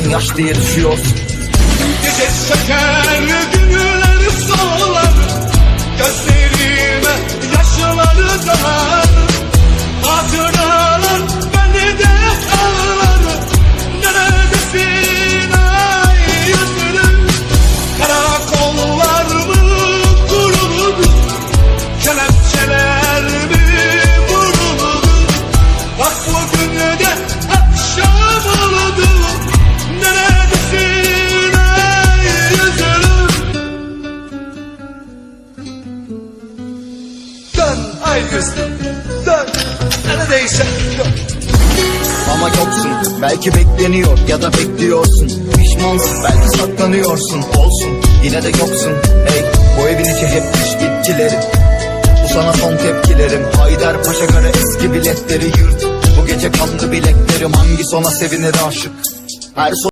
Gözlerinden yaş diye düşüyorsun. Gece söker günler solar Gözlerime yaşları dalar Hatıralar beni de ağlar. Neredesin ay yüzlüm Karakollar mı kuruldu Kelepçeler mi vuruldu Bak bugün de Ay yüzlüm Dön Neredeyse yok. Ama yoksun. Belki bekleniyor ya da bekliyorsun. Pişmansın. Belki saklanıyorsun. Olsun. Yine de yoksun. Hey bu evin içi hep iş bitkilerim Bu sana son tepkilerim. Haydarpaşa göre eski biletleri yırt. Bu gece kanlı bileklerim. Hangi sona sevinir aşık? Her son